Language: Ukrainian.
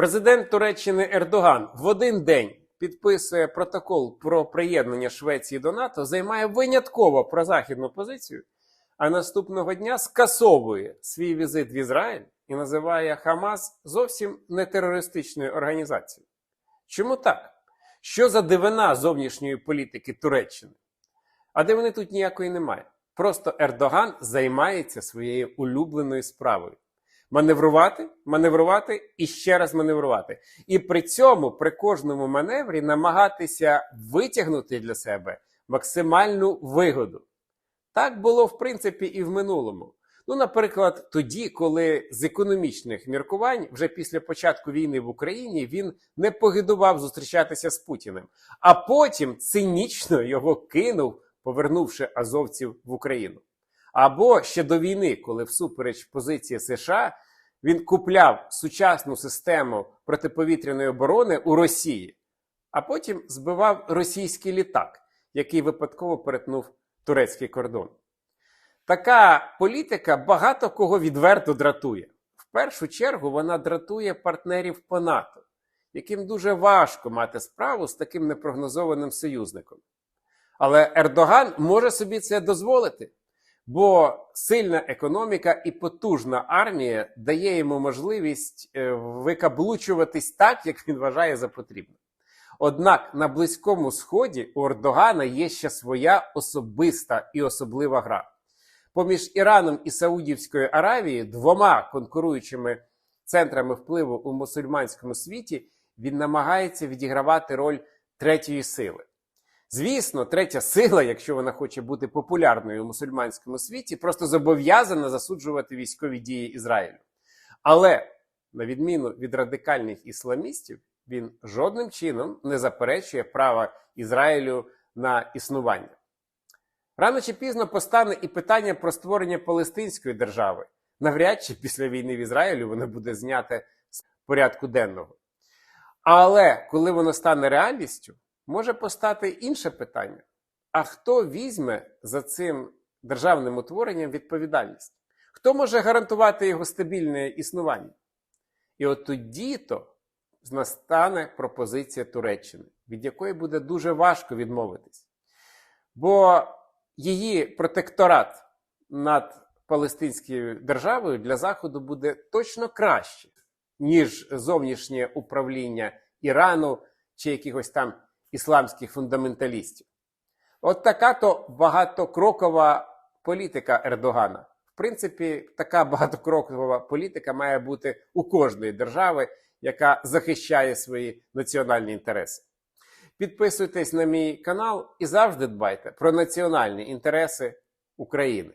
Президент Туреччини Ердоган в один день підписує протокол про приєднання Швеції до НАТО, займає винятково прозахідну позицію, а наступного дня скасовує свій візит в Ізраїль і називає Хамас зовсім не терористичною організацією. Чому так? Що за дивина зовнішньої політики Туреччини? А дивини тут ніякої немає. Просто Ердоган займається своєю улюбленою справою. Маневрувати, маневрувати і ще раз маневрувати. І при цьому, при кожному маневрі, намагатися витягнути для себе максимальну вигоду. Так було, в принципі, і в минулому. Ну, наприклад, тоді, коли з економічних міркувань, вже після початку війни в Україні, він не погидував зустрічатися з Путіним, а потім цинічно його кинув, повернувши азовців в Україну. Або ще до війни, коли всупереч позиції США він купляв сучасну систему протиповітряної оборони у Росії, а потім збивав російський літак, який випадково перетнув турецький кордон. Така політика багато кого відверто дратує. В першу чергу вона дратує партнерів по НАТО, яким дуже важко мати справу з таким непрогнозованим союзником. Але Ердоган може собі це дозволити, бо сильна економіка і потужна армія дає йому можливість е, викаблучуватись так, як він вважає за потрібне. Однак на Близькому Сході у Ердогана є ще своя особиста і особлива гра. Поміж Іраном і Саудівською Аравією, двома конкуруючими центрами впливу у мусульманському світі, він намагається відігравати роль третьої сили. Звісно, третя сила, якщо вона хоче бути популярною у мусульманському світі, просто зобов'язана засуджувати військові дії Ізраїлю. Але, на відміну від радикальних ісламістів, він жодним чином не заперечує права Ізраїлю на існування. Рано чи пізно постане і питання про створення Палестинської держави. Навряд чи після війни в Ізраїлю воно буде зняте з порядку денного. Але коли воно стане реальністю, може постати інше питання: а хто візьме за цим державним утворенням відповідальність? Хто може гарантувати його стабільне існування? І от тоді то настане пропозиція Туреччини, від якої буде дуже важко відмовитись. Бо її протекторат над Палестинською державою для Заходу буде точно краще, ніж зовнішнє управління Ірану чи якихось там ісламських фундаменталістів. От така то багатокрокова політика Ердогана. В принципі, така багатокрокова політика має бути у кожної держави, яка захищає свої національні інтереси. Підписуйтесь на мій канал і завжди дбайте про національні інтереси України.